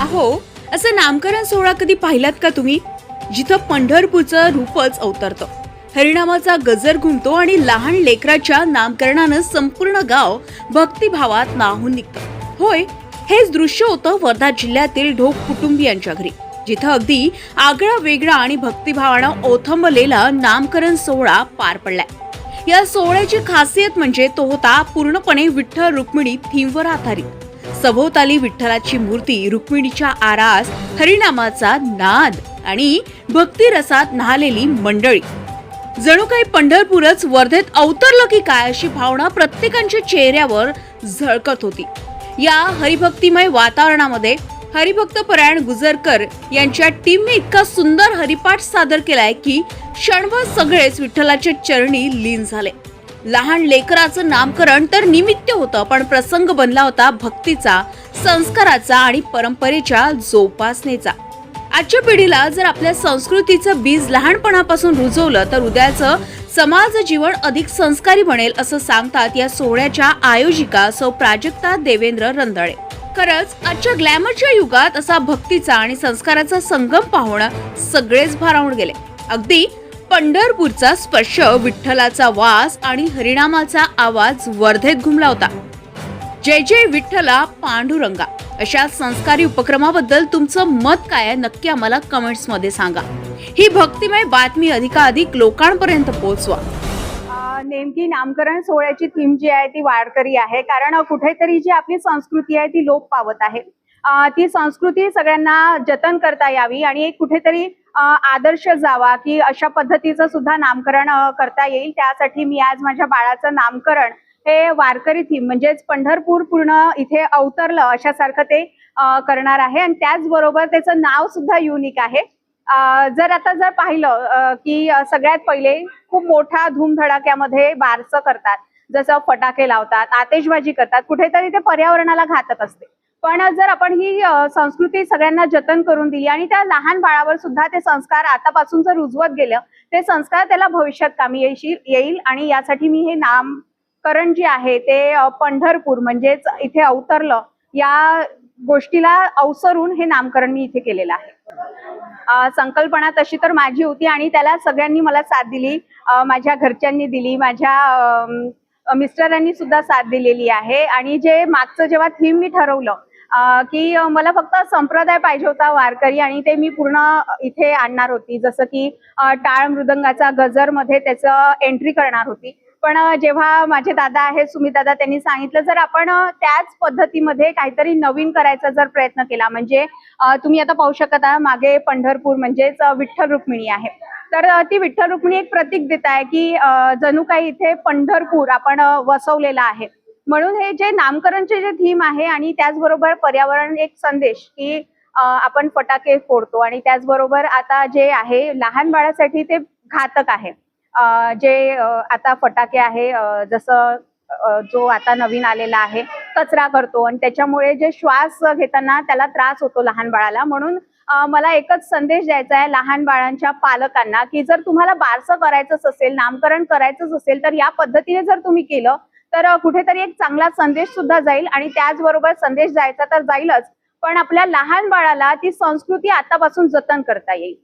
अहो असं नामकरण सोहळा कधी पाहिलात का तुम्ही? जिथं पंढरपूरचं रूपच अवतरतं. हरिणामाचा गजर घुमतो आणि लहान लेकराच्या नामकरणानं संपूर्ण गाव भक्तिभावात नाहून निघतं. होय हेच दृश्य होतं वर्धा जिल्ह्यातील ढोक कुटुंबियांच्या घरी. जिथं अगदी आगळा वेगळा आणि भक्तिभावानं ओथंबलेला नामकरण सोहळा पार पडलाय. या सोहळ्याची खासियत म्हणजे तो होता पूर्णपणे विठ्ठल रुक्मिणी थीमवर आधारित. सभोवताली विठ्ठलाची मूर्ती रुक्मिणीच्या आरास हरिनामाचा नाद आणि भक्तिरसात न्हालेली मंडळी. जणू काही पंढरपूरच वर्धेत अवतरलं की काय अशी भावना प्रत्येकांच्या चेहऱ्यावर झळकत होती. या हरिभक्तिमय वातावरणामध्ये हरिभक्त परायण गुजरकर यांच्या टीमने इतका सुंदर हरिपाठ सादर केलाय की क्षणभर सगळेच विठ्ठलाच्या चरणी लीन झाले. लहान लेकराचं नामकरण तर निमित्त होतं पण प्रसंग बनला होता भक्तीचा संस्काराचा आणि परंपरेच्या जोपासनेचा. आजच्या पिढीला जर आपल्या संस्कृतीचं बीज लहानपणापासून रुजवलं तर उद्याचं समाज जीवन अधिक संस्कारी बनेल असं सांगतात या सोहळ्याच्या आयोजिका सौ प्राजक्ता देवेंद्र रंधळे खरंच आजच्या ग्लॅमरच्या युगात असा भक्तीचा आणि संस्काराचा संगम पाहणं सगळेच भारावून गेले. अगदी पंढरपूरचा स्पर्श विठ्ठलाचा वास आणि हरिणामाचा आवाज वर्धेत घुमला होता. जय जय विठ्ठला पांडुरंगा. अशा संस्कारी उपक्रमाबद्दल तुमचं मत काय आहे नक्की आम्हाला कमेंट्समध्ये सांगा. ही भक्तिमय बातमी अधिकाधिक लोकांपर्यंत पोहोचवा. नेमकी नामकरण सोहळ्याची थीम जी आहे ती वारकरी आहे. कारण कुठेतरी जी आपली संस्कृती आहे ती लोप पावत आहे. ती संस्कृती सगळ्यांना जतन करता यावी आणि एक कुठेतरी आदर्श जावा की अशा पद्धतीचं सुद्धा नामकरण करता येईल. त्यासाठी मी आज माझ्या बाळाचं नामकरण हे वारकरी थीम म्हणजेच पंढरपूर पूर्ण इथे अवतरलं अशासारखं ते करणार आहे. आणि त्याचबरोबर त्याचं नाव सुद्धा युनिक आहे. जर आता जर पाहिलं की सगळ्यात पहिले खूप मोठ्या धूमधडाक्यामध्ये बारसं करतात. जसं फटाके लावतात आतेशबाजी करतात. कुठेतरी ते पर्यावरणाला घातक असते. पण जर आपण ही संस्कृती सगळ्यांना जतन करून दिली आणि त्या लहान बाळावर सुद्धा ते संस्कार आतापासून जर रुजवत गेलं ते संस्कार त्याला भविष्यात कामी येशील येईल आणि यासाठी मी हे नामकरण जे आहे ते पंढरपूर म्हणजेच इथे अवतरलं या गोष्टीला अवसरून हे नामकरण मी इथे केलेलं आहे. संकल्पना तशी तर माझी होती आणि त्याला सगळ्यांनी मला साथ दिली माझ्या घरच्यांनी दिली माझ्या मिस्टरांनी सुद्धा साथ दिलेली आहे आणि जे मागचं जेव्हा थीम मी ठरवलं की मला फक्त संप्रदाय पाहिजे होता वारकरी आणि ते मी पूर्ण इथे आणणार होती. जसं की टाळ मृदंगाचा गजरमध्ये त्याचं एंट्री करणार होती. पण जेव्हा माझे दादा आहेत सुमित दादा त्यांनी सांगितलं जर आपण त्याच पद्धतीमध्ये काहीतरी नवीन करायचा जर प्रयत्न केला म्हणजे तुम्ही आता पाहू शकत आहात मागे पंढरपूर म्हणजेच विठ्ठल रुक्मिणी आहे. तर ती विठ्ठल रुक्मिणी एक प्रतीक देत आहे की जणू काही इथे पंढरपूर आपण वसवलेला आहे. म्हणून हे जे नामकरणचे जे थीम आहे आणि त्याचबरोबर पर्यावरण एक संदेश की आपण फटाके फोडतो आणि त्याचबरोबर आता जे आहे लहान बाळासाठी ते घातक आहे. जे आता फटाके आहे जसं जो आता नवीन आलेला आहे कचरा करतो आणि त्याच्यामुळे जे श्वास घेताना त्याला त्रास होतो लहान बाळाला. म्हणून मला एकच संदेश द्यायचा आहे लहान बाळांच्या पालकांना की जर तुम्हाला बारसं करायचंच असेल नामकरण करायचंच असेल तर या पद्धतीने जर तुम्ही केलं तर कुठेतरी एक चांगला संदेश सुद्धा जाईल आणि त्याचबरोबर संदेश जायचा तर जाईलच पण आपल्या लहान बाळाला ती संस्कृती आतापासून जतन करता येईल.